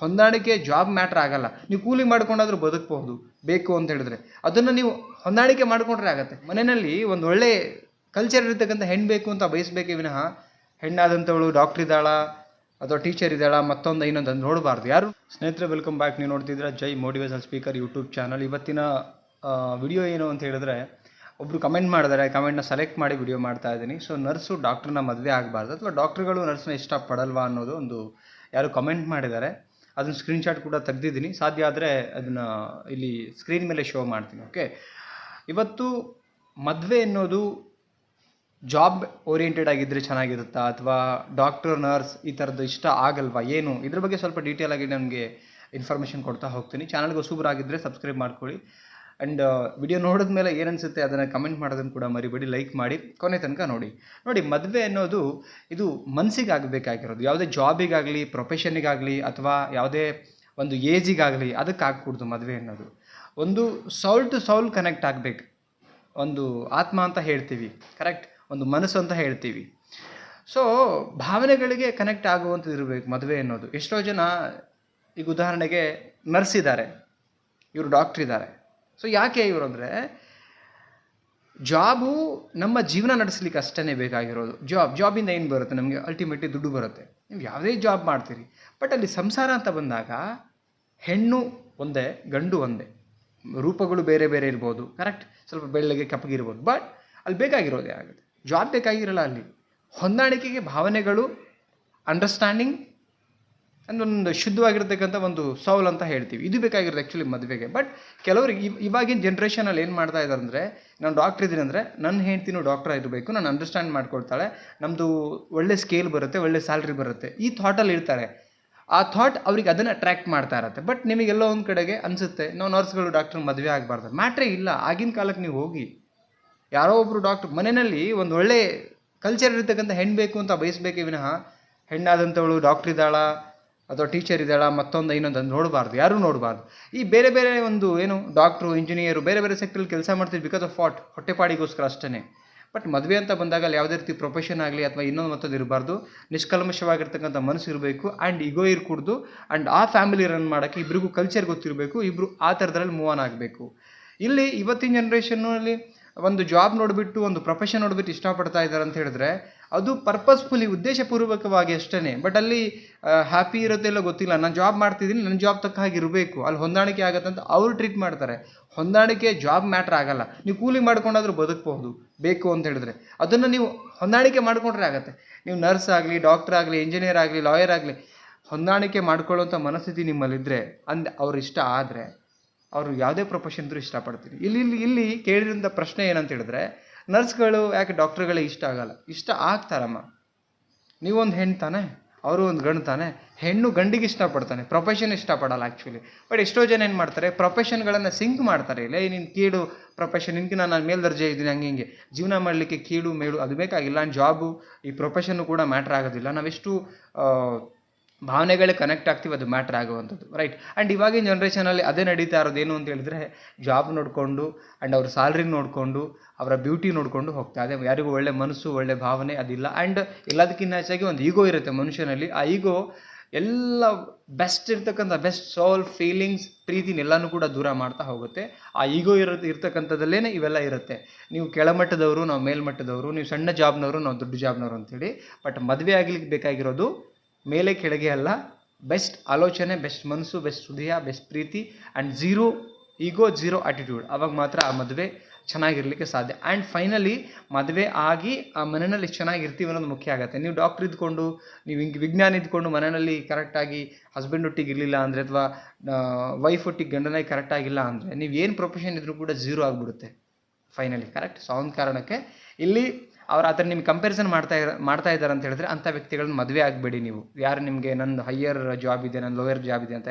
ಹೊಂದಾಣಿಕೆ job matter ಆಗಲ್ಲ. ನೀವು ಕೂಲಿ ಮಾಡ್ಕೊಂಡಾದ್ರೂ ಬದುಕಬಹುದು. ಬೇಕು ಅಂತ ಹೇಳಿದ್ರೆ. ಅದನ್ನು ನೀವು ಹೊಂದಾಣಿಕೆ ಮಾಡಿಕೊಂಡ್ರೆ ಆಗುತ್ತೆ. ಮನೆಯಲ್ಲಿ ಒಂದು ಒಳ್ಳೆ ಕಲ್ಚರ್ ಇರ್ತಕ್ಕಂಥ ಹೆಣ್ಣು ಬೇಕು ಅಂತ ಬಯಸಬೇಕೇ ವಿನಃ ಹೆಣ್ಣಾದಂಥವಳು ಡಾಕ್ಟ್ರ್ ಇದ್ದಾಳ? ಅಥವಾ ಟೀಚರ್ ಇದ್ದಾಳ? ಮತ್ತೊಂದು ಇನ್ನೊಂದು ಅದು ನೋಡಬಾರ್ದು. ಯಾರು? ಸ್ನೇಹಿತರೆ ವೆಲ್ಕಮ್ ಬ್ಯಾಕ್ ನೀವು ನೋಡ್ತಿದ್ರೆ Jai motivation speaker YouTube channel ಇವತ್ತಿನ ವಿಡಿಯೋ ಏನು ಅಂತ ಹೇಳಿದ್ರೆ ಒಬ್ಬರು ಕಮೆಂಟ್ ಮಾಡಿದ್ದಾರೆ ಕಮೆಂಟ್ನ ಸೆಲೆಕ್ಟ್ ಮಾಡಿ ವಿಡಿಯೋ ಮಾಡ್ತಾ ಇದ್ದೀನಿ. ಸೊ ನರ್ಸು ಡಾಕ್ಟ್ರನ್ನ ಮದುವೆ ಆಗಬಾರ್ದು. ಅಥವಾ ಡಾಕ್ಟ್ರುಗಳು ನರ್ಸ್ನ ಇಷ್ಟಪಡಲ್ವಾ ಅನ್ನೋದು ಒಂದು ಯಾರು ಕಮೆಂಟ್ ಮಾಡಿದ್ದಾರೆ. ಅದನ್ನ ಸ್ಕ್ರೀನ್ಶಾಟ್ ಕೂಡ ತೆಗ್ದಿದ್ದೀನಿ. ಸಾಧ್ಯ ಆದರೆ ಅದನ್ನು ಇಲ್ಲಿ ಸ್ಕ್ರೀನ್ ಮೇಲೆ ಶೋ ಮಾಡ್ತೀನಿ ಓಕೆ ಇವತ್ತು ಮದುವೆ ಅನ್ನೋದು ಜಾಬ್ ಓರಿಯೆಂಟೆಡ್ ಆಗಿದ್ದರೆ ಚೆನ್ನಾಗಿರುತ್ತಾ? ಅಥವಾ ಡಾಕ್ಟರ್ ನರ್ಸ್ ಈ ಥರದ್ದು ಇಷ್ಟ ಆಗಲ್ವಾ? ಏನು? ಇದ್ರ ಬಗ್ಗೆ ಸ್ವಲ್ಪ ಡೀಟೇಲ್ ಆಗಿ ನಮಗೆ ಇನ್ಫಾರ್ಮೇಷನ್ ಕೊಡ್ತಾ ಹೋಗ್ತೀನಿ. ಚಾನಲ್ಗೆ ಹೊಸಬ್ರಾಗಿದ್ದರೆ ಸಬ್ಸ್ಕ್ರೈಬ್ ಮಾಡ್ಕೊಳ್ಳಿ. ಆ್ಯಂಡ್ ವಿಡಿಯೋ ನೋಡಿದ ಮೇಲೆ ಏನನ್ಸುತ್ತೆ ಅದನ್ನು ಕಮೆಂಟ್ ಮಾಡೋದನ್ನು ಕೂಡ ಮರಿಬೇಡಿ ಲೈಕ್ ಮಾಡಿ, ಕೊನೆ ತನಕ ನೋಡಿ. ನೋಡಿ, ಮದುವೆ ಅನ್ನೋದು ಇದು ಮನಸ್ಸಿಗೆ ಆಗಬೇಕಾಗಿರೋದು ಯಾವುದೇ ಜಾಬಿಗಾಗಲಿ ಪ್ರೊಫೆಷನಿಗಾಗಲಿ ಅಥವಾ ಯಾವುದೇ ಒಂದು ಏಜಿಗಾಗಲಿ ಅದಕ್ಕೆ ಆಗ್ಕೂಡ್ದು ಮದುವೆ ಅನ್ನೋದು. ಒಂದು ಸೌಲ್ ಟು ಸೌಲ್ ಕನೆಕ್ಟ್ ಆಗಬೇಕು. ಒಂದು ಆತ್ಮ ಅಂತ ಹೇಳ್ತೀವಿ. ಕರೆಕ್ಟ್ ಒಂದು ಮನಸ್ಸು ಅಂತ ಹೇಳ್ತೀವಿ. ಸೊ ಭಾವನೆಗಳಿಗೆ ಕನೆಕ್ಟ್ ಆಗುವಂಥದ್ದು ಇರಬೇಕು ಮದುವೆ ಅನ್ನೋದು. ಎಷ್ಟೋ ಜನ ಈಗ ಉದಾಹರಣೆಗೆ ನರ್ಸ್ ಇದ್ದಾರೆ. ಇವರು ಡಾಕ್ಟ್ರ್ ಇದ್ದಾರೆ. ಸೊ ಯಾಕೆ ಇವರು ಅಂದರೆ ಜಾಬು ನಮ್ಮ ಜೀವನ ನಡೆಸಲಿಕ್ಕೆ ಅಷ್ಟೇ ಬೇಕಾಗಿರೋದು. ಜಾಬ್ ಜಾಬಿಂದ ಏನು ಬರುತ್ತೆ? ನಮಗೆ ಅಲ್ಟಿಮೇಟ್ಲಿ ದುಡ್ಡು ಬರುತ್ತೆ. ನೀವು ಯಾವುದೇ ಜಾಬ್ ಮಾಡ್ತೀರಿ. ಬಟ್ ಅಲ್ಲಿ ಸಂಸಾರ ಅಂತ ಬಂದಾಗ, ಹೆಣ್ಣು ಒಂದೇ, ಗಂಡು ಒಂದೇ. ರೂಪಗಳು ಬೇರೆ ಬೇರೆ ಇರ್ಬೋದು. ಕರೆಕ್ಟ್ ಸ್ವಲ್ಪ ಬೆಳ್ಳಗೆ ಕಪ್ಪಗಿರ್ಬೋದು ಬಟ್ ಅಲ್ಲಿ ಬೇಕಾಗಿರೋದೇ ಆಗುತ್ತೆ. ಜಾಬ್ ಬೇಕಾಗಿರಲ್ಲ ಅಲ್ಲಿ. ಹೊಂದಾಣಿಕೆಗೆ ಭಾವನೆಗಳು ಅಂಡರ್ಸ್ಟ್ಯಾಂಡಿಂಗ್ ಒಂದು ಶುದ್ಧವಾಗಿರ್ತಕ್ಕಂಥ ಒಂದು ಸೌಲ್ ಅಂತ ಹೇಳ್ತೀವಿ. ಇದು ಬೇಕಾಗಿರೋದು ಆ್ಯಕ್ಚುಲಿ ಮದುವೆಗೆ. ಬಟ್ ಕೆಲವ್ರಿಗೆ ಇವ್ ಇವಾಗಿನ ಜನ್ರೇಷನಲ್ಲಿ ಏನು ಮಾಡ್ತಾ ಇದ್ದಾರೆ ಅಂದರೆ, ನಾನು ಡಾಕ್ಟ್ರ್ ಇದ್ದೀನಿ ಅಂದರೆ ನನ್ನ ಹೆಂಡ್ತಿನೂ ಡಾಕ್ಟ್ರ್ ಇರಬೇಕು ನಾನು ಅಂಡರ್ಸ್ಟ್ಯಾಂಡ್ ಮಾಡ್ಕೊಳ್ತಾಳೆ ನಮ್ಮದು ಒಳ್ಳೆ ಸ್ಕೇಲ್ ಬರುತ್ತೆ, ಒಳ್ಳೆ ಸ್ಯಾಲ್ರಿ ಬರುತ್ತೆ. ಈ ಥಾಟಲ್ಲಿ ಇರ್ತಾರೆ. ಆ ಥಾಟ್ ಅವ್ರಿಗೆ ಅದನ್ನು ಅಟ್ರ್ಯಾಕ್ಟ್ ಮಾಡ್ತಾ ಇರತ್ತೆ. ಬಟ್ ನಿಮಗೆಲ್ಲೋ ಒಂದು ಕಡೆಗೆ ಅನಿಸುತ್ತೆ, ನಾವು ನರ್ಸ್ಗಳು ಡಾಕ್ಟ್ರ್ ಮದುವೆ ಆಗಬಾರ್ದು. ಮ್ಯಾಟ್ರೇ ಇಲ್ಲ, ಆಗಿನ ಕಾಲಕ್ಕೆ ನೀವು ಹೋಗಿ, ಯಾರೋ ಒಬ್ಬರು ಡಾಕ್ಟ್ರ್ ಮನೆಯಲ್ಲಿ ಒಂದು ಒಳ್ಳೆ ಕಲ್ಚರ್ ಇರ್ತಕ್ಕಂಥ ಹೆಣ್ಣು ಬೇಕು ಅಂತ ಬಯಸಬೇಕೇ ವಿನಃ ಹೆಣ್ಣಾದಂಥವಳು ಡಾಕ್ಟ್ರ್ ಇದ್ದಾಳ? ಅಥವಾ ಟೀಚರ್ ಇದ್ದಾಳ, ಮತ್ತೊಂದು ಇನ್ನೊಂದು ಅದು ನೋಡಬಾರ್ದು, ಯಾರೂ ನೋಡಬಾರ್ದು. ಈ ಬೇರೆ ಬೇರೆ ಒಂದು ಏನು ಡಾಕ್ಟ್ರು ಇಂಜಿನಿಯರು ಬೇರೆ ಬೇರೆ ಸೆಕ್ಟ್ರಲ್ಲಿ ಕೆಲಸ ಮಾಡ್ತೀವಿ ಬಿಕಾಸ್ ಆಫ್ ವಾಟ್ ಹೊಟ್ಟೆಪಾಡಿಗೋಸ್ಕರ ಅಷ್ಟೇ ಬಟ್ ಮದುವೆ ಅಂತ ಬಂದಾಗ ಅಲ್ಲಿ ಯಾವುದೇ ರೀತಿ ಪ್ರೊಫೆಷನ್ ಆಗಲಿ ಅಥವಾ ಇನ್ನೊಂದು ಮತ್ತೊಂದು ಇರಬಾರ್ದು. ನಿಷ್ಕಲ್ಮಶವಾಗಿರ್ತಕ್ಕಂಥ ಮನಸ್ಸು ಇರಬೇಕು ಆ್ಯಂಡ್ ಇಗೋ ಇರ್ಕೂಡ್ದು ಆ್ಯಂಡ್ ಆ ಫ್ಯಾಮಿಲಿ ರನ್ ಮಾಡೋಕ್ಕೆ ಇಬ್ಬರಿಗೂ ಕಲ್ಚರ್ ಗೊತ್ತಿರಬೇಕು ಇಬ್ಬರು ಆ ಥರದ್ರಲ್ಲಿ ಮೂವ್ ಆನ್ ಆಗಬೇಕು. ಇಲ್ಲಿ ಇವತ್ತಿನ ಜನ್ರೇಷನ್ನಲ್ಲಿ ಒಂದು ಜಾಬ್ ನೋಡಿಬಿಟ್ಟು, ಒಂದು ಪ್ರೊಫೆಷನ್ ನೋಡಿಬಿಟ್ಟು ಇಷ್ಟಪಡ್ತಾ ಇದ್ದಾರೆ ಅಂತ ಹೇಳಿದ್ರೆ, ಅದು ಪರ್ಪಸ್ಫುಲಿ ಉದ್ದೇಶಪೂರ್ವಕವಾಗಿ ಅಷ್ಟೇ ಬಟ್ ಅಲ್ಲಿ ಹ್ಯಾಪಿ ಇರುತ್ತೆ ಗೊತ್ತಿಲ್ಲ. ನಾನು ಜಾಬ್ ಮಾಡ್ತಿದ್ದೀನಿ ನನ್ನ ಜಾಬ್ ತಕ್ಕ ಹಾಗೆ ಇರಬೇಕು. ಅಲ್ಲಿ ಹೊಂದಾಣಿಕೆ ಆಗುತ್ತೆ ಅಂತ ಅವ್ರು ಟ್ರೀಟ್ ಮಾಡ್ತಾರೆ. ಹೊಂದಾಣಿಕೆ ಜಾಬ್ ಮ್ಯಾಟ್ರ್ ಆಗಲ್ಲ. ನೀವು ಕೂಲಿ ಮಾಡ್ಕೊಂಡಾದ್ರೂ ಬದುಕಬಹುದು. ಬೇಕು ಅಂತ ಹೇಳಿದ್ರೆ. ಅದನ್ನು ನೀವು ಹೊಂದಾಣಿಕೆ ಮಾಡಿಕೊಂಡ್ರೆ ಆಗುತ್ತೆ. ನೀವು ನರ್ಸ್ ಆಗಲಿ ಡಾಕ್ಟರ್ ಆಗಲಿ ಇಂಜಿನಿಯರ್ ಆಗಲಿ ಲಾಯರ್ ಆಗಲಿ, ಹೊಂದಾಣಿಕೆ ಮಾಡ್ಕೊಳ್ಳೋಂಥ ಮನಸ್ಥಿತಿ ನಿಮ್ಮಲ್ಲಿದ್ದರೆ ಅಂದ್ ಅವ್ರ ಇಷ್ಟ ಆದರೆ ಅವರು ಯಾವುದೇ ಪ್ರೊಫೆಷನ್ ಇದ್ರೂ ಇಷ್ಟಪಡ್ತೀರಿ ಇಲ್ಲಿ ಇಲ್ಲಿ ಇಲ್ಲಿ ಕೇಳಿದ್ರಿಂದ ಪ್ರಶ್ನೆ ಏನಂತ ಹೇಳಿದ್ರೆ, ನರ್ಸ್ಗಳು ಯಾಕೆ ಡಾಕ್ಟ್ರುಗಳಿಗೆ ಇಷ್ಟ ಆಗಲ್ಲ? ಇಷ್ಟ ಆಗ್ತಾರಮ್ಮ. ನೀವೊಂದು ಹೆಣ್ಣು ತಾನೆ? ಅವರು ಒಂದು ಗಂಡು ತಾನೆ? ಹೆಣ್ಣು ಗಂಡಿಗೆ ಇಷ್ಟಪಡ್ತಾನೆ. ಪ್ರೊಫೆಷನ್ ಇಷ್ಟಪಡಲ್ಲ ಆ್ಯಕ್ಚುಲಿ ಬಟ್ ಎಷ್ಟೋ ಜನ ಏನು ಮಾಡ್ತಾರೆ ಪ್ರೊಫೆಷನ್ಗಳನ್ನು ಸಿಂಕ್ ಮಾಡ್ತಾರೆ. ಇಲ್ಲ ನೀನು ಕೀಳು ಪ್ರೊಫೆಷನ್ ನಿನ್ಗೆ ನಾನು ಮೇಲ್ದರ್ಜೆ ಇದ್ದೀನಿ, ಹಂಗೆ, ಹಿಂಗೆ. ಜೀವನ ಮಾಡಲಿಕ್ಕೆ ಕೀಳು, ಮೇಳು, ಅದು ಬೇಕಾಗಿಲ್ಲ. ಜಾಬು ಈ ಪ್ರೊಫೆಷನ್ನು ಕೂಡ ಮ್ಯಾಟ್ರ್ ಆಗೋದಿಲ್ಲ. ನಾವೆಷ್ಟು ಭಾವನೆಗಳೇ ಕನೆಕ್ಟ್ ಆಗ್ತೀವಿ, ಅದು ಮ್ಯಾಟ್ರ್ ಆಗುವಂಥದ್ದು ರೈಟ್ ಆ್ಯಂಡ್ ಇವಾಗಿನ ಜನ್ರೇಷನಲ್ಲಿ ಅದೇ ನಡೀತಾ ಇರೋದು ಏನು ಅಂತ ಹೇಳಿದ್ರೆ ಜಾಬ್ ನೋಡಿಕೊಂಡು ಆ್ಯಂಡ್ ಅವ್ರ ಸ್ಯಾಲ್ರಿ ನೋಡಿಕೊಂಡು, ಅವರ ಬ್ಯೂಟಿ ನೋಡಿಕೊಂಡು ಹೋಗ್ತಾ ಅದೇ ಯಾರಿಗೂ ಒಳ್ಳೆ ಮನಸ್ಸು, ಒಳ್ಳೆ ಭಾವನೆ ಅದಿಲ್ಲ. ಆ್ಯಂಡ್ ಎಲ್ಲದಕ್ಕಿಂತ ಹೆಚ್ಚಾಗಿ ಒಂದು ಈಗೋ ಇರುತ್ತೆ ಮನುಷ್ಯನಲ್ಲಿ. ಆ ಈಗೋ ಎಲ್ಲ ಬೆಸ್ಟ್ ಇರ್ತಕ್ಕಂಥ ಬೆಸ್ಟ್ ಸೋಲ್ ಫೀಲಿಂಗ್ಸ್ ಪ್ರೀತಿನೆಲ್ಲನೂ ಕೂಡ ದೂರ ಮಾಡ್ತಾ ಹೋಗುತ್ತೆ. ಆ ಈಗೋ ಇರೋ ಇರ್ತಕ್ಕಂಥದ್ದಲ್ಲೇ ಇವೆಲ್ಲ ಇರುತ್ತೆ. ನೀವು ಕೆಳಮಟ್ಟದವರು, ನಾವು ಮೇಲ್ಮಟ್ಟದವರು, ನೀವು ಸಣ್ಣ ಜಾಬ್ನವರು ನಾವು ದೊಡ್ಡ ಜಾಬ್ನವರು ಅಂತೇಳಿ. ಬಟ್ ಮದುವೆ ಆಗಲಿಕ್ಕೆ ಬೇಕಾಗಿರೋದು ಮೇಲೆ ಕೆಳಗೆ ಅಲ್ಲ ಬೆಸ್ಟ್ ಆಲೋಚನೆ ಬೆಸ್ಟ್ ಮನಸ್ಸು ಬೆಸ್ಟ್ ಹೃದಯ best Preethi and zero ego zero attitude ಅವಾಗ ಮಾತ್ರ ಆ ಮದುವೆ ಚೆನ್ನಾಗಿರಲಿಕ್ಕೆ ಸಾಧ್ಯ. ಆ್ಯಂಡ್ ಫೈನಲಿ ಮದುವೆ ಆಗಿ ಆ ಮನೆಯಲ್ಲಿ ಚೆನ್ನಾಗಿರ್ತೀವಿ ಅನ್ನೋದು ಮುಖ್ಯ ಆಗುತ್ತೆ. ನೀವು ಡಾಕ್ಟ್ರ್ ಇದ್ಕೊಂಡು, ನೀವು ಹಿಂಗೆ ವಿಜ್ಞಾನ ಇದ್ಕೊಂಡು ಮನೆಯಲ್ಲಿ ಕರೆಕ್ಟಾಗಿ ಹಸ್ಬೆಂಡ್ ಒಟ್ಟಿಗೆ ಇರಲಿಲ್ಲ ಅಂದರೆ ಅಥವಾ ವೈಫ್ ಒಟ್ಟಿಗೆ ಗಂಡನಾಗಿ ಕರೆಕ್ಟಾಗಿಲ್ಲ ಅಂದರೆ, ನೀವು ಏನು ಪ್ರೊಫೆಷನ್ ಇದ್ರೂ ಕೂಡ ಝೀರೋ ಆಗಿಬಿಡುತ್ತೆ. ಫೈನಲಿ ಕರೆಕ್ಟ್ ಸೊ ಒಂದು ಕಾರಣಕ್ಕೆ ಇಲ್ಲಿ ಅವ್ರು ಆ ಥರ ನಿಮ್ಗೆ ಕಂಪ್ಯಾರಿಸನ್ ಮಾಡ್ತಾ ಮಾಡ್ತಾ ಇದ್ದಾರೆ ಅಂತ ಹೇಳಿದ್ರೆ ಅಂಥ ವ್ಯಕ್ತಿಗಳನ್ನ ಮದುವೆ ಆಗಬೇಡಿ ನೀವು. ಯಾರು ನಿಮಗೆ ನನ್ನ ಹೈಯರ್ ಜಾಬ್ ಇದೆ ನನ್ನ ಲೋಯರ್ ಜಾಬ್ ಇದೆ ಅಂತ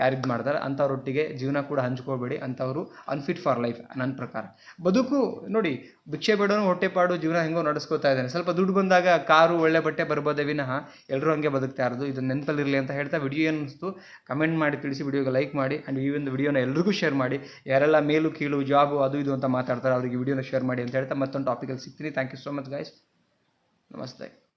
ಯಾರು ಇದು ಮಾಡ್ತಾರೆ ಅಂಥವ್ರೊಟ್ಟಿಗೆ ಜೀವನ ಕೂಡ ಹಂಚ್ಕೋಬೇಡಿ ಅಂಥವ್ರು ಅನ್ಫಿಟ್ ಫಾರ್ ಲೈಫ್ ನನ್ನ ಪ್ರಕಾರ. ಬದುಕು ನೋಡಿ, ಭಿಕ್ಷೆ ಬೇಡೋನು ಹೊಟ್ಟೆಪಾಡು ಜೀವನ ಹೆಂಗೋ ನಡೆಸ್ಕೋತಾ ಇದ್ದಾನೆ. ಸ್ವಲ್ಪ ದುಡ್ಡು ಬಂದಾಗ ಕಾರು, ಒಳ್ಳೆ ಬಟ್ಟೆ ಬರ್ಬೋದೇ ವಿನಃ ಎಲ್ಲರೂ ಹಂಗೆ ಬದುಕ್ತಾ ಇರೋದು. ಇದು ನೆನಪಲ್ಲಿರಲಿ ಅಂತ ಹೇಳ್ತಾ ವಿಡಿಯೋ ಏನಿಸ್ತು ಕಮೆಂಟ್ ಮಾಡಿ, ತಿಳಿಸಿ, ವಿಡಿಯೋಗೆ ಲೈಕ್ ಮಾಡಿ ಆ್ಯಂಡ್ ಈ ಒಂದು ವಿಡಿಯೋನ ಎಲ್ರಿಗೂ ಶೇರ್ ಮಾಡಿ. ಯಾರೆಲ್ಲ ಮೇಲು, ಕೀಳು ಜಾಬು ಅದು ಇದು ಅಂತ ಮಾತಾಡ್ತಾರೆ ಅವರಿಗೆ ವಿಡಿಯೋನ ಶೇರ್ ಮಾಡಿ ಅಂತ ಹೇಳ್ತಾ ಮತ್ತೊಂದು ಟಾಪಿಕಲ್ಲಿ ಸಿಗ್ತೀನಿ. Thank you so much much guys namaste